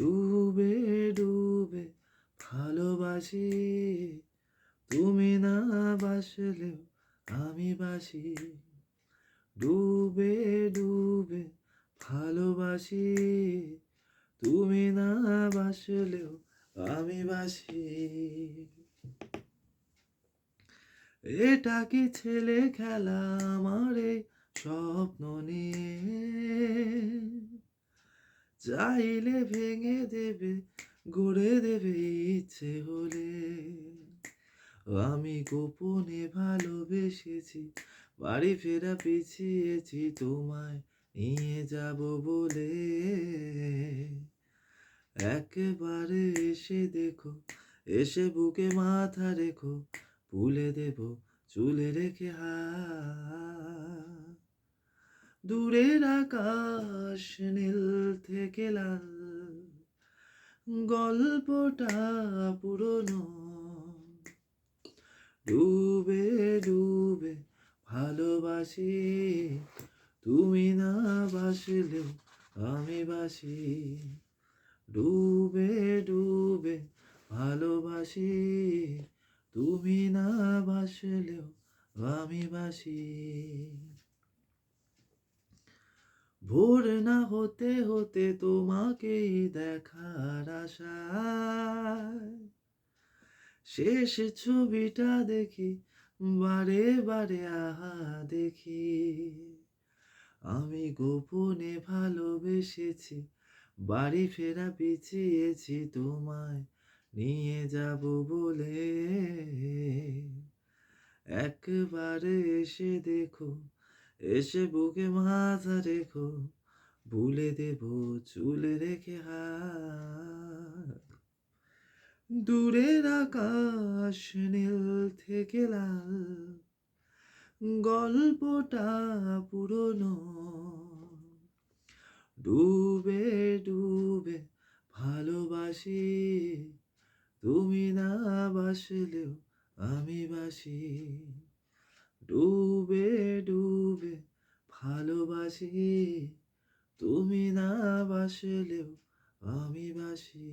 ডুবে ডুবে ভালোবাসি। তুমি না বাসলেও আমি বাসি। ডুবে ডুবে ভালোবাসি। তুমি না বাসলেও আমি বাসি। এটা কি ছেলে খেলা আমার স্বপ্ন নিয়ে? চাইলে ভেঙে দেবে, গড়ে দেবে ইচ্ছে হলে। আমি গোপনে ভালোবেসেছি, বাড়ি ফেরা পিছিয়েছি, তোমায় নিয়ে যাব বলে। একেবারে এসে দেখো, এসে বুকে মাথা রেখো ভুলে দেব, চুলে রেখে হা দূরের আকাশ নীল থেকে লাল। গল্পটা পুরনো। ডুবে ডুবে ভালোবাসি, তুমি না বাসলেও আমি বাসি। ডুবে ডুবে ভালোবাসি, তুমি না বাসলেও আমি বাসি। ভোর না হতে হতে তোমাকেই দেখার আশায়। শেষ ছবিটা দেখি, বারে বারে আহা দেখি। আমি গোপনে ভালোবেসেছি, বাড়ি ফেরা পিছিয়েছি তোমায়, নিয়ে যাব বলে। একবারে এসে দেখো এসে বুকে মাথা রেখো, ভুলে দেব চুলে রেখে হাত। দূরের আকাশ নীল থেকে লাল, গল্পটা পুরনো। ডুবে ডুবে ভালোবাসি, তুমি না বাসলেও আমি বাসি। ডুবে ডুবে ভালোবাসি তুমি না বাসলেও আমি বাসি।